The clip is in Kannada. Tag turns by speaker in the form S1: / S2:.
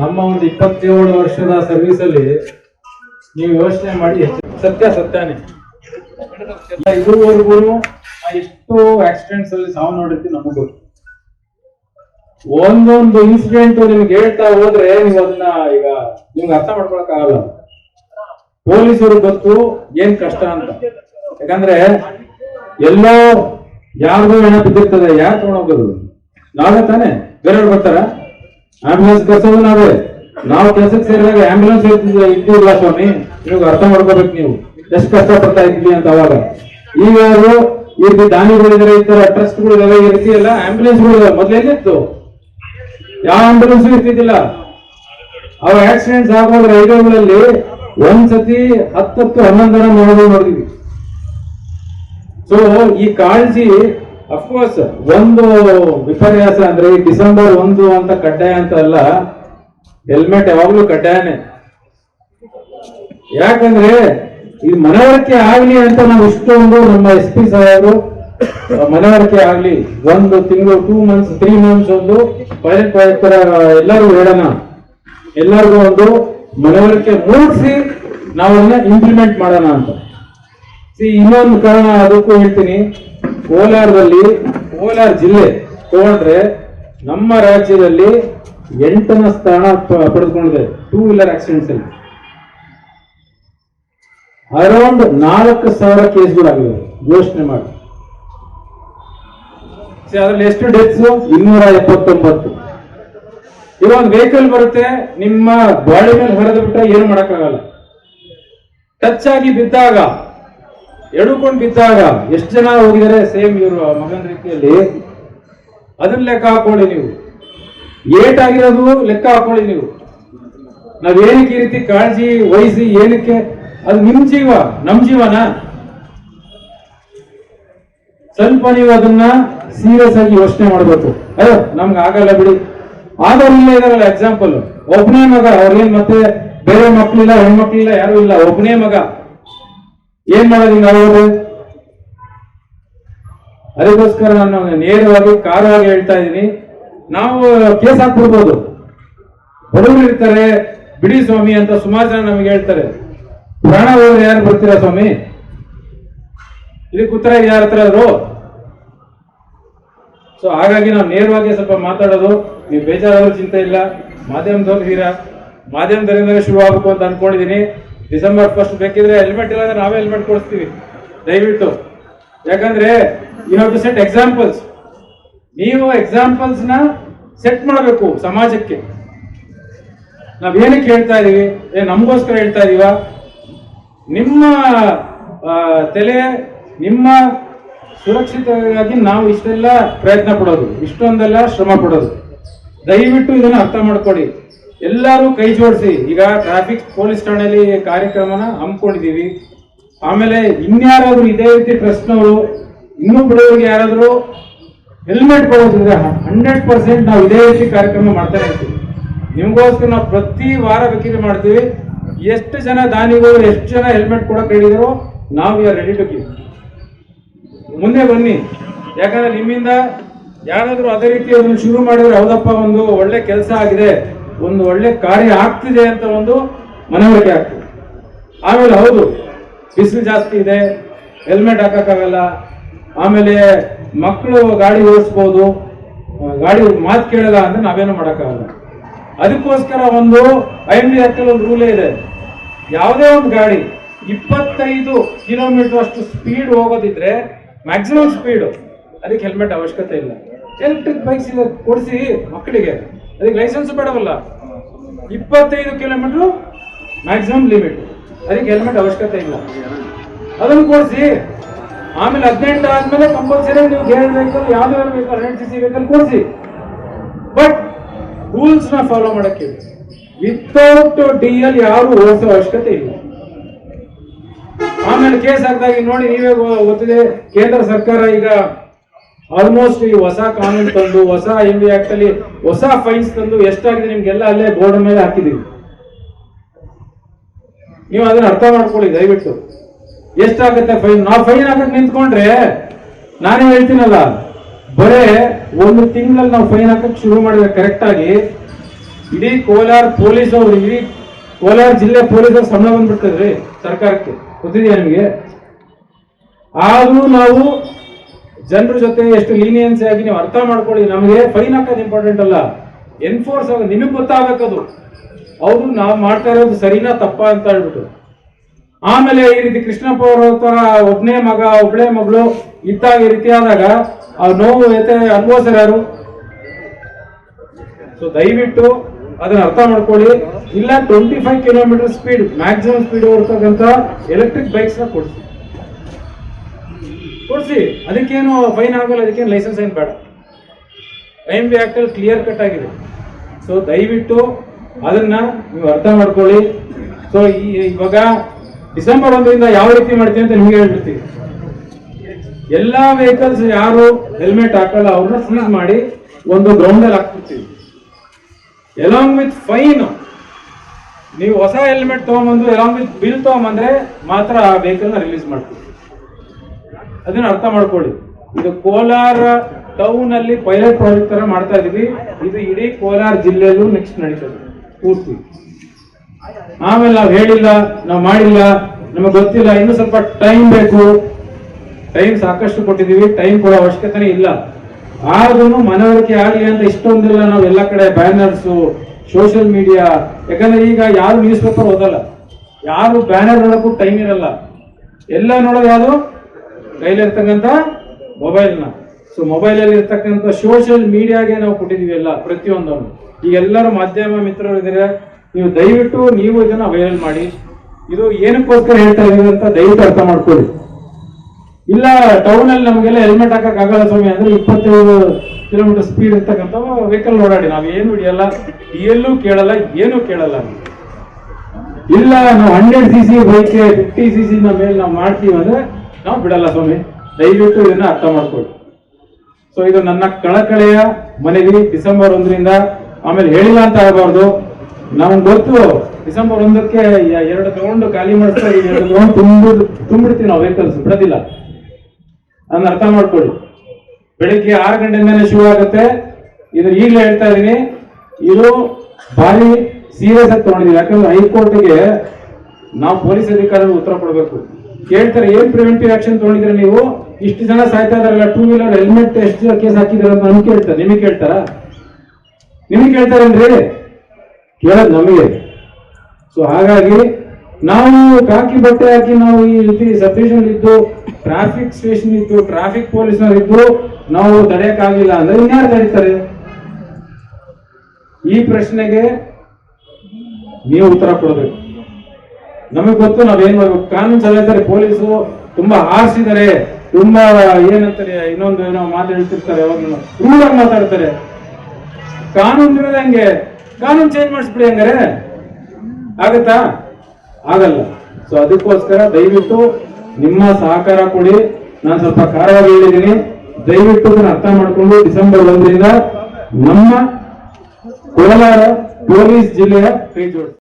S1: ನಮ್ಮ ಒಂದು ಇಪ್ಪತ್ತೇಳು ವರ್ಷದ ಸರ್ವಿಸ್ ಅಲ್ಲಿ ನೀವು ಯೋಚನೆ ಮಾಡಿ ಸತ್ಯ ಸತ್ಯನೇ. ಇದುವರೆಗೂ ಎಷ್ಟು ಆಕ್ಸಿಡೆಂಟ್ಸ್ ಅಲ್ಲಿ ಸಾವು ನೋಡಿರ್ತೀವಿ ನಮಗೂ ಒಂದೊಂದು ಇನ್ಸಿಡೆಂಟ್ ನಿಮ್ಗೆ ಹೇಳ್ತಾ ಹೋದ್ರೆ ನೀವು ಅದನ್ನ ಈಗ ನಿಮ್ಗೆ ಅರ್ಥ ಮಾಡ್ಕೊಳಕ್ ಆಗಲ್ಲ. ಪೊಲೀಸರು ಗೊತ್ತು ಏನ್ ಕಷ್ಟ ಅಂತ. ಯಾಕಂದ್ರೆ ಎಲ್ಲೋ ಯಾರಿಗೂ ಹೆಣ ಬಿದ್ದಿರ್ತದೆ ಯಾರು ತಗೊಂಡೋಗೋದು ನಾವೇ ತಾನೆ? ಬೇರೆಯವ್ರು ಬರ್ತಾರ? ಆಂಬ್ಯುಲೆನ್ಸ್ ಕರ್ಸೋದು ನಾವೇ. ನಾವು ಕೆಲಸಕ್ಕೆ ಸೇರಿದಾಗ ಆಂಬ್ಯುಲೆನ್ಸ್ ಇದ್ದಿಲ್ಲ ಸ್ವಾಮಿ ನೀವು ಅರ್ಥ ಮಾಡ್ಕೋಬೇಕು ನೀವು. ಎಷ್ಟು ಕಷ್ಟ ಪಡ್ತಾ ಇದ್ವಿ ಅಂತ ಅವಾಗ. ಈಗ ಅವರು ಈ ರೀತಿ ಈ ತರ ಟ್ರಸ್ಟ್ಗಳು ಇದಾವೆ ಈ ರೀತಿ ಎಲ್ಲ ಮೊದ್ಲೇನಿತ್ತು ಯಾವ ಆಂಬ್ಯುಲೆನ್ಸ್ ಇರ್ತಿದ್ದಿಲ್ಲ. ಅವ್ರ ಆಕ್ಸಿಡೆಂಟ್ಸ್ ಆಗೋದ್ರ ರೈಲ್ವೆಗಳಲ್ಲಿ ಒಂದ್ಸತಿ ಹತ್ತತ್ತು ಹನ್ನೊಂದು ಜನ ಮಾಡೋದು ನೋಡಿದ್ವಿ. ಸೊ ಈ ಕಾಳಜಿ ಅಫ್ಕೋರ್ಸ್ ಒಂದು ವಿಪರ್ಯಾಸ ಅಂದ್ರೆ ಈ ಡಿಸೆಂಬರ್ ಒಂದು ಅಂತ ಕಡ್ಡಾಯ ಅಂತ ಅಲ್ಲ ಹೆಲ್ಮೆಟ್ ಯಾವಾಗ್ಲೂ ಕಡ್ಡಾಯನೇ. ಯಾಕಂದ್ರೆ ಈ ಮನವರಿಕೆ ಆಗ್ಲಿ ಅಂತ ನಾವು ಇಷ್ಟೊಂದು ನಮ್ಮ ಎಸ್ ಪಿ ಸಾಹೇಬರು ಮನವರಿಕೆ ಆಗ್ಲಿ, ಒಂದು ತಿಂಗಳು ಟೂ ಮಂತ್ಸ್ ತ್ರೀ ಮಂತ್ಸ್ ಒಂದು ಪೈಲಟ್ ತರ ಎಲ್ಲರೂ ಹೇಳೋಣ. ಎಲ್ಲರಿಗೂ ಒಂದು ಮನವರಿಕೆ ಮೂಡಿಸಿ ನಾವು ಅದನ್ನ ಇಂಪ್ಲಿಮೆಂಟ್ ಮಾಡೋಣ ಅಂತ. ಸಿ ಇನ್ನೊಂದು ಕಾರಣ ಅದಕ್ಕೂ ಹೇಳ್ತೀನಿ. ಕೋಲಾರದಲ್ಲಿ ಕೋಲಾರ ಜಿಲ್ಲೆ ತಗೊಂಡ್ರೆ ನಮ್ಮ ರಾಜ್ಯದಲ್ಲಿ ಎಂಟನೇ ಸ್ಥಾನ ಪಡೆದುಕೊಂಡಿದೆ. ಟೂ ವೀಲರ್ ಆಕ್ಸಿಡೆಂಟ್ಸ್ ಅಲ್ಲಿ. ಅರೌಂಡ್ ನಾಲ್ಕು ಸಾವಿರ ಕೇಸ್ಗಳಾಗಿವೆ ಘೋಷಣೆ ಮಾಡಿ. ಅದ್ರಲ್ಲಿ ಎಷ್ಟು ಡೆತ್ಸ್ ಇನ್ನೂರ ಎಪ್ಪತ್ತೊಂಬತ್ತು. ಇವಾಗ ವೆಹಿಕಲ್ ಬರುತ್ತೆ, ನಿಮ್ಮ ಬಾಡಿ ಮೇಲೆ ಹೊರದು ಬಿಟ್ಟರೆ ಏನು ಮಾಡೋಕ್ಕಾಗಲ್ಲ. ಟಚ್ ಆಗಿ ಬಿದ್ದಾಗ ಎಡುಕೊಂಡು ಬಿದ್ದಾಗ ಎಷ್ಟು ಜನ ಹೋಗಿದ್ದಾರೆ? ಸೇಮ್ ಇವರು ಮಗನ ರೀತಿಯಲ್ಲಿ. ಅದನ್ನ ಲೆಕ್ಕ ಹಾಕೊಳ್ಳಿ ನೀವು. ಏಟ್ ಆಗಿರೋದು ಲೆಕ್ಕ ಹಾಕೊಳ್ಳಿ ನೀವು. ನಾವ್ ಏನಕ್ಕೆ ಈ ರೀತಿ ಕಾಳಜಿ ವಹಿಸಿ, ಏನಕ್ಕೆ? ಅದು ನಿಮ್ ಜೀವ, ನಮ್ ಜೀವನ? ಸ್ವಲ್ಪ ನೀವು ಅದನ್ನ ಸೀರಿಯಸ್ ಆಗಿ ಯೋಚನೆ ಮಾಡ್ಬೇಕು. ಅಯ್ಯೋ, ನಮ್ಗೆ ಆಗಲ್ಲ ಬಿಡಿ. ಆದವ್ರು ಇಲ್ಲೇ ಇದಾರಲ್ಲ ಎಕ್ಸಾಂಪಲ್ ಒಬ್ಬನೇ ಮಗ ಅವ್ರೇನ್ ಮತ್ತೆ ಬೇರೆ ಮಕ್ಳಿಲ್ಲ, ಹೆಣ್ಮಕ್ಳಿಲ್ಲ, ಯಾರು ಇಲ್ಲ. ಒಬ್ಬನೇ ಮಗ. ಏನ್ ಮಾಡೋದು ಆಗೋದು ಅದಕ್ಕೋಸ್ಕರ ನಾನು ನೇರವಾಗಿ ಕಾರವಾಗಿ ಹೇಳ್ತಾ ಇದ್ದೀನಿ. ನಾವು ಕೇಸ್ ಹಾಕ್ಬಿಡ್ಬೋದು. ಬಡವರು ಇರ್ತಾರೆ, ಬಿಡಿ ಸ್ವಾಮಿ ಅಂತ ಸುಮಾರು ಜನ ನಮ್ಗೆ ಹೇಳ್ತಾರೆ. ಪ್ರಾಣ ಹೋದ್ರೆ ಯಾರು ಬರ್ತೀರಾ ಸ್ವಾಮಿ? ಇದಕ್ಕೆ ಉತ್ತರ ಯಾರ ಹತ್ರ ಆದ್ರು? ಸೊ ಹಾಗಾಗಿ ನಾವು ನೇರವಾಗಿ ಸ್ವಲ್ಪ ಮಾತಾಡೋದು. ನೀವು ಬೇಜಾರಾದ್ರೂ ಚಿಂತೆ ಇಲ್ಲ. ಮಾಧ್ಯಮದವ್ರು ಇದ್ದೀರಾ ಮಾಧ್ಯಮದಲ್ಲಿಂದಲೇ ಶುರು ಆಗಬೇಕು ಅಂತ ಅನ್ಕೊಂಡಿದೀನಿ ಡಿಸೆಂಬರ್ ಫಸ್ಟ್ ಬೇಕಿದ್ರೆ ಹೆಲ್ಮೆಟ್ ಇಲ್ಲ ಅಂದ್ರೆ ನಾವೇ ಹೆಲ್ಮೆಟ್ ಕೊಡಿಸ್ತೀವಿ. ದಯವಿಟ್ಟು. ಯಾಕಂದ್ರೆ you have to set examples ನೀವು ಎಕ್ಸಾಂಪಲ್ಸ್ನ ಸೆಟ್ ಮಾಡಬೇಕು ಸಮಾಜಕ್ಕೆ. ನಾವೇನಕ್ಕೆ ಹೇಳ್ತಾ ಇದೀವಿ? ಏ, ನಮಗೋಸ್ಕರ ಹೇಳ್ತಾ ಇದೀವ? ನಿಮ್ಮ ತಲೆ, ನಿಮ್ಮ ಸುರಕ್ಷಿತವಾಗಿ ನಾವು ಇಷ್ಟೆಲ್ಲ ಪ್ರಯತ್ನ ಪಡೋದು. ಇಷ್ಟೊಂದೆಲ್ಲ ಶ್ರಮ ಪಡೋದು. ದಯವಿಟ್ಟು ಇದನ್ನ ಅರ್ಥ ಮಾಡ್ಕೊಡಿ. ಎಲ್ಲರೂ ಕೈ ಜೋಡಿಸಿ. ಈಗ ಟ್ರಾಫಿಕ್ ಪೊಲೀಸ್ ಠಾಣೆಯಲ್ಲಿ ಕಾರ್ಯಕ್ರಮನ ಹಮ್ಮಿಕೊಂಡಿದೀವಿ ಆಮೇಲೆ ಇನ್ಯಾರಾದ್ರೂ ಇದೇ ರೀತಿ ಟ್ರಸ್ಟ್ನವರು ಇನ್ನೂ ಬಿಡೋರಿಗೆ ಯಾರಾದರೂ ಹೆಲ್ಮೆಟ್ ಕೊಡೋದ್ರಿಂದ ಹಂಡ್ರೆಡ್ ಪರ್ಸೆಂಟ್ ನಾವು ಇದೇ ರೀತಿ ಕಾರ್ಯಕ್ರಮ ಮಾಡ್ತಾನೆ ಇರ್ತೀವಿ. ನಿಮಗೋಸ್ಕರ ನಾವು ಪ್ರತಿ ವಾರ ಬೇಕಿದ್ರೆ ಮಾಡ್ತೀವಿ. ಎಷ್ಟು ಜನ ದಾನಿಗಳು, ಎಷ್ಟು ಜನ ಹೆಲ್ಮೆಟ್ ಕೊಡಕ್ ಹೇಳಿದ್ರು ನಾವು ಯಾರು ರೆಡಿ ಟು ಗಿವ್ ಮುಂದೆ ಬನ್ನಿ. ಯಾಕಂದ್ರೆ ನಿಮ್ಮಿಂದ ಯಾರಾದರೂ ಅದೇ ರೀತಿ ಅದನ್ನು ಶುರು ಮಾಡಿದ್ರೆ ಹೌದಪ್ಪ, ಒಂದು ಒಳ್ಳೆ ಕೆಲಸ ಆಗಿದೆ. ಒಂದು ಒಳ್ಳೆ ಕಾರ್ಯ ಆಗ್ತಿದೆ ಅಂತ ಒಂದು ಮನವರಿಕೆ ಆಗ್ತದೆ. ಆಮೇಲೆ ಹೌದು, ಬಿಸಿಲು ಜಾಸ್ತಿ ಇದೆ, ಹೆಲ್ಮೆಟ್ ಹಾಕೋಕ್ಕಾಗಲ್ಲ, ಆಮೇಲೆ ಮಕ್ಕಳು ಗಾಡಿ ಓಡಿಸ್ಬೋದು ಗಾಡಿ ಮಾತು ಕೇಳಲ್ಲ ಅಂದ್ರೆ ನಾವೇನು ಮಾಡೋಕ್ಕಾಗಲ್ಲ. ಅದಕ್ಕೋಸ್ಕರ ಒಂದು ಐ ಎಂ ಡಿ ಒಂದು ರೂಲೇ ಇದೆ. ಯಾವುದೇ ಒಂದು ಗಾಡಿ ಇಪ್ಪತ್ತೈದು ಕಿಲೋಮೀಟರ್ ಅಷ್ಟು ಸ್ಪೀಡ್ ಹೋಗೋದಿದ್ರೆ ಮ್ಯಾಕ್ಸಿಮಮ್ ಸ್ಪೀಡು ಅದಕ್ಕೆ ಹೆಲ್ಮೆಟ್ ಅವಶ್ಯಕತೆ ಇಲ್ಲ. ಎಲೆಕ್ಟ್ರಿಕ್ ಬೈಕ್ಸ್ ಕೊಡಿಸಿ ಮಕ್ಕಳಿಗೆ. ಅದಕ್ಕೆ ಲೈಸೆನ್ಸ್ ಬೇಡವಲ್ಲ? ಇಪ್ಪತ್ತೈದು ಕಿಲೋಮೀಟರ್ ಮ್ಯಾಕ್ಸಿಮಮ್ ಲಿಮಿಟ್ ಅದಕ್ಕೆ ಹೆಲ್ಮೆಟ್ ಅವಶ್ಯಕತೆ ಇಲ್ಲ. ಅದನ್ನು ಕೊಡಿಸಿ. ಆಮೇಲೆ ಹದಿನೆಂಟು ಆದ್ಮೇಲೆ ಕಂಪಲ್ಸರಿ ನೀವು ಗೇರ್ ವೆಹಿಕಲ್ ಯಾವ್ದು vehicle hundred C C vehicle ಕೊಡಿಸಿ. ಬಟ್ ರೂಲ್ಸ್ನ ಫಾಲೋ ಮಾಡಕ್ಕೆ ವಿತೌಟ್ ಡಿ ಎಲ್ ಯಾರು ಓಡಿಸೋ ಅವಶ್ಯಕತೆ ಇಲ್ಲ. ಆಮೇಲೆ ಕೇಸ್ ಹಾಕಿದಾಗ ನೋಡಿ ನೀವೇ ಗೊತ್ತಿದೆ, ಕೇಂದ್ರ ಸರ್ಕಾರ ಈಗ ಆಲ್ಮೋಸ್ಟ್ ಈ ಹೊಸ ಕಾನೂನು ತಂದು, ಹೊಸ ಎಂ ಬಿ ಆಕ್ಟ್ ಅಲ್ಲಿ ಹೊಸ ಫೈನ್ಸ್ ತಂದು ಎಷ್ಟಾಗಿದೆ ನಿಮ್ಗೆಲ್ಲ ಅಲ್ಲೇ ಬೋರ್ಡ್ ಮೇಲೆ ಹಾಕಿದೀವಿ ನೀವು ಅದನ್ನ ಅರ್ಥ ಮಾಡ್ಕೊಳ್ಳಿ, ದಯವಿಟ್ಟು. ಎಷ್ಟಾಗುತ್ತೆ ಫೈನ್ ನಾವು ಫೈನ್ ಹಾಕಕ್ ನಿಂತ್ಕೊಂಡ್ರೆ, ನಾನೇ ಹೇಳ್ತೀನಲ್ಲ, ಬರೇ ಒಂದು ತಿಂಗಳಲ್ಲಿ ನಾವು ಫೈನ್ ಹಾಕಕ್ ಶುರು ಮಾಡಿದ್ರೆ ಕರೆಕ್ಟ್ ಆಗಿ ಇಡೀ ಕೋಲಾರ ಪೊಲೀಸ್ ಅವರು, ಇಡೀ ಕೋಲಾರ ಜಿಲ್ಲೆ ಪೊಲೀಸರು ಸಂಬಳ ಬಂದ್ಬಿಡ್ತದ್ರಿ ಸರ್ಕಾರಕ್ಕೆ. ಗೊತ್ತಿದೆಯಾ ನಿಮಗೆ? ಆದ್ರೂ ನಾವು ಜನರ ಜೊತೆ ಎಷ್ಟು ಲೀನಿಯನ್ಸಿ ಆಗಿ ನೀವು ಅರ್ಥ ಮಾಡ್ಕೊಳ್ಳಿ, ನಮಗೆ ಫೈನ್ ಹಾಕೋದು ಇಂಪಾರ್ಟೆಂಟ್ ಅಲ್ಲ. ಎನ್ಫೋರ್ಸ್ ಆಗ ನಿಮಗೆ ಗೊತ್ತಾಗಬೇಕದು ಅವರು ನಾವು ಮಾಡ್ತಾ ಇರೋದು ಸರಿನಾ ತಪ್ಪಾ ಅಂತ ಹೇಳ್ಬಿಟ್ಟು. ಆಮೇಲೆ ಈ ರೀತಿ ಕೃಷ್ಣಪ್ಪ ಅವರ ತರ ಒಬ್ನೇ ಮಗ ಒಬ್ಬಳೇ ಮಗಳು ಇದ್ದಾಗ ಈ ರೀತಿ ಆದಾಗ ಆ ನೋವು ಎತ್ತೆ ಅನುಭವಿಸ್ತಾರೆ ಯಾರು? ಸೊ ದಯವಿಟ್ಟು ಅದನ್ನ ಅರ್ಥ ಮಾಡ್ಕೊಳ್ಳಿ. ಇಲ್ಲ twenty five kilometre speed maximum speed ಓಡ್ತಕ್ಕಂಥ electric ಬೈಕ್ಸ್ನ ಕೊಡ್ಸಿ. ಕೊಡ್ಸಿ ಅದಕ್ಕೇನು ಫೈನ್ ಆಗಲ್ಲ, ಅದಕ್ಕೇನು ಲೈಸೆನ್ಸ್ ಏನು ಬೇಡ. ಟೈಮ್ ಬಿ ಆ್ಯಕ್ಟಲ್ಲಿ ಕ್ಲಿಯರ್ ಕಟ್ ಆಗಿದೆ. ಸೊ ದಯವಿಟ್ಟು ಅದನ್ನು ನೀವು ಅರ್ಥ ಮಾಡ್ಕೊಳ್ಳಿ. ಸೊ ಈ, ಇವಾಗ ಡಿಸೆಂಬರ್ ಒಂದರಿಂದ ಯಾವ ರೀತಿ ಮಾಡ್ತೀವಿ ಅಂತ ನಿಮಗೆ ಹೇಳ್ಬಿಡ್ತೀವಿ ಎಲ್ಲ ವೆಹಿಕಲ್ಸ್ ಯಾರು ಹೆಲ್ಮೆಟ್ ಹಾಕಲ್ಲ, ಅವ್ರನ್ನ ಸೀಸ್ ಮಾಡಿ ಒಂದು ಗ್ರೌಂಡಲ್ಲಿ ಹಾಕ್ಬಿಡ್ತೀವಿ. ಎಲಾಂಗ್ ವಿತ್ ಫೈನ್ ನೀವು ಹೊಸ ಹೆಲ್ಮೆಟ್ ತೊಗೊಂಬಂದು ಎಲಾಂಗ್ ವಿತ್ ಬಿಲ್ ತೊಗೊಂಬಂದ್ರೆ ಮಾತ್ರ ಆ ವೆಹಿಕಲ್ನ ರಿಲೀಸ್ ಮಾಡ್ತೀವಿ. ಅದನ್ನ ಅರ್ಥ ಮಾಡ್ಕೊಳ್ಳಿ. ಇದು ಕೋಲಾರ ಟೌನ್ ಅಲ್ಲಿ ಪೈಲಟ್ ಪ್ರಾಜೆಕ್ಟ್ ತರ ಮಾಡ್ತಾ ಇದೀವಿ. ಇದು ಇಡೀ ಕೋಲಾರ ಜಿಲ್ಲೆಯಲ್ಲೂ ನೆಕ್ಸ್ಟ್ ನಡೀತದೆ, ಪೂರ್ತಿ. ಆಮೇಲೆ ನಾವು ಹೇಳಿಲ್ಲ, ನಾವು ಮಾಡಿಲ್ಲ, ನಮಗೆ ಗೊತ್ತಿಲ್ಲ, ಇನ್ನು ಸ್ವಲ್ಪ ಟೈಮ್ ಬೇಕು. ಟೈಮ್ ಸಾಕಷ್ಟು ಕೊಟ್ಟಿದ್ದೀವಿ ಟೈಮ್ ಕೊಡೋ ಅವಶ್ಯಕತೆನೇ ಇಲ್ಲ. ಆದ್ರೂ ಮನವರಿಕೆ ಆಗಲಿ ಅಂತ ಇಷ್ಟೊಂದೆಲ್ಲ ನಾವು ಎಲ್ಲ ಕಡೆ ಬ್ಯಾನರ್ಸ್ ಸೋಷಿಯಲ್ ಮೀಡಿಯಾ ಯಾಕಂದ್ರೆ ಈಗ ಯಾರು ನ್ಯೂಸ್ ಪೇಪರ್ ಓದಲ್ಲ, ಯಾರು ಬ್ಯಾನರ್ ನೋಡೋಕ್ಕೂ ಟೈಮ್ ಇರಲ್ಲ. ಎಲ್ಲ ನೋಡೋದು ಯಾವುದು? ಕೈಲಿರ್ತಕ್ಕಂಥ ಮೊಬೈಲ್ನ. ಸೊ ಮೊಬೈಲಲ್ಲಿ ಇರ್ತಕ್ಕಂಥ ಸೋಷಿಯಲ್ ಮೀಡಿಯಾಗೆ ನಾವು ಕೊಟ್ಟಿದ್ದೀವಿ ಎಲ್ಲ, ಪ್ರತಿಯೊಂದನ್ನು. ಈಗ ಎಲ್ಲರೂ ಮಾಧ್ಯಮ ಮಿತ್ರರು ನೀವು ದಯವಿಟ್ಟು ನೀವು ಇದನ್ನು ವೈರಲ್ ಮಾಡಿ. ಇದು ಏನಕ್ಕೋಸ್ಕರ ಹೇಳ್ತಾ ಇದೀವಿ ಅಂತ ದಯವಿಟ್ಟು ಅರ್ಥ ಮಾಡ್ಕೊಳ್ಳಿ. ಇಲ್ಲ ಟೌನ್ ಅಲ್ಲಿ ನಮಗೆಲ್ಲ ಹೆಲ್ಮೆಟ್ ಹಾಕೋಕ್ಕಾಗಲ್ಲ ಸ್ವಾಮಿ, ಅಂದ್ರೆ ಇಪ್ಪತ್ತೈದು ಕಿಲೋಮೀಟರ್ ಸ್ಪೀಡ್ ಇರ್ತಕ್ಕಂಥ ವೆಹಿಕಲ್ ಓಡಾಡಿ. ನಾವು ಏನು ಹಿಡಿಯಲ್ಲ, ಎಲ್ಲೂ ಕೇಳಲ್ಲ, ಏನು ಕೇಳಲ್ಲ. ಇಲ್ಲ, ನಾವು hundred C C bike fifty C C ಮೇಲೆ ನಾವು ಮಾಡ್ತೀವಿ ಅಂದ್ರೆ ನಾವು ಬಿಡಲ್ಲ ಸ್ವಾಮಿ. ದಯವಿಟ್ಟು ಇದನ್ನ ಅರ್ಥ ಮಾಡ್ಕೊಳ್ಳಿ. ಸೊ ಇದು ನನ್ನ ಕಳಕಳೆಯ ಮನವಿ ಡಿಸೆಂಬರ್ ಒಂದರಿಂದ. ಆಮೇಲೆ ಹೇಳಿಲ್ಲ ಅಂತ ಆಗಬಾರ್ದು. ನಮ್ಗೆ ಗೊತ್ತು, ಡಿಸೆಂಬರ್ ಒಂದಕ್ಕೆ ಎರಡು ತಗೊಂಡು ಖಾಲಿ ಮಾಡಿಸ್ತಾ ಎರಡು ತಗೊಂಡು ತುಂಬ ತುಂಬಿಡ್ತೀವಿ ನಾವು ವೆಹಿಕಲ್ಸ್ ಬಿಡೋದಿಲ್ಲ. ಅದನ್ನ ಅರ್ಥ ಮಾಡ್ಕೊಳ್ಳಿ. ಬೆಳಿಗ್ಗೆ ಆರು ಗಂಟೆಯಿಂದನೇ ಶುರು ಆಗುತ್ತೆ. ಇದನ್ನ ಈಗಲೇ ಹೇಳ್ತಾ ಇದೀನಿ ಇದು ಭಾರಿ ಸೀರಿಯಸ್ ಆಗಿ ತಗೊಂಡಿದ್ದೀವಿ. ಯಾಕಂದ್ರೆ ಹೈಕೋರ್ಟ್ಗೆ ನಾವು ಪೊಲೀಸ್ ಅಧಿಕಾರಿಗಳು ಉತ್ತರ ಕೊಡಬೇಕು. ಕೇಳ್ತಾರೆ ಏನ್ ಪ್ರಿವೆಂಟಿವ್ ಆಕ್ಷನ್ ತಗೊಂಡಿದ್ರೆ ನೀವು? ಇಷ್ಟು ಜನ ಸಾಯ್ತಾ ಇದಾರಲ್ಲ ಟೂ ವೀಲರ್ ಹೆಲ್ಮೆಟ್ ಎಷ್ಟು ಕೇಸ್ ಹಾಕಿದಾರೆ ಅಂತ ನಮ್ಗೆ ಕೇಳ್ತಾರೆ. ನಿಮಗೆ ಕೇಳ್ತಾರ? ನಿಮಗೆ ಕೇಳ್ತಾರೇನ್ರಿ ಕೇಳೋದು ನಮಗೆ. ಸೊ ಹಾಗಾಗಿ ನಾವು ಕಾಕಿ ಬಟ್ಟೆ ಹಾಕಿ ನಾವು ಈ ರೀತಿ ಸಬ್ಸ್ಟೇಷನ್ ಇದ್ದು ಟ್ರಾಫಿಕ್ ಸ್ಟೇಷನ್ ಇದ್ದು ಟ್ರಾಫಿಕ್ ಪೊಲೀಸ್ನವ್ರು ಇದ್ದು, ನಾವು ತಡೆಯಕ್ಕಾಗಿಲ್ಲ ಅಂದ್ರೆ ಇನ್ಯಾರು ತಡೀತಾರೆ? ಈ ಪ್ರಶ್ನೆಗೆ ನೀವು ಉತ್ತರ ಕೊಡಬೇಕು. ನಮಗೆ ಗೊತ್ತು ನಾವೇನ್ ಮಾಡ್ಬೇಕು? ಕಾನೂನು ಸಲಹೆ ಪೊಲೀಸು ತುಂಬಾ ಹಾರಿಸಿದ್ದಾರೆ ತುಂಬಾ ಏನಂತಾರೆ, ಇನ್ನೊಂದು ಏನೋ ಮಾತು ಹೇಳ್ತಿರ್ತಾರೆ ಯಾವಾಗಲೂ ರೂಢಾಗಿ ಮಾತಾಡ್ತಾರೆ. ಕಾನೂನು ಇರೋದು ಹಂಗೆ? ಕಾನೂನು ಚೇಂಜ್ ಮಾಡಿಸ್ಬಿಡಿ ಹಂಗಾರೆ. ಆಗತ್ತಾ? ಆಗಲ್ಲ. ಸೊ ಅದಕ್ಕೋಸ್ಕರ ದಯವಿಟ್ಟು ನಿಮ್ಮ ಸಹಕಾರ ಕೊಡಿ. ನಾನು ಸ್ವಲ್ಪ ಕಾರವಾಗಿ ಹೇಳಿದ್ದೀನಿ. ದಯವಿಟ್ಟು ಅದನ್ನು ಅರ್ಥ ಮಾಡಿಕೊಂಡು ಡಿಸೆಂಬರ್ ಒಂದರಿಂದ ನಮ್ಮ ಕೋಲಾರ ಪೊಲೀಸ್ ಜಿಲ್ಲೆಯ ಕೈ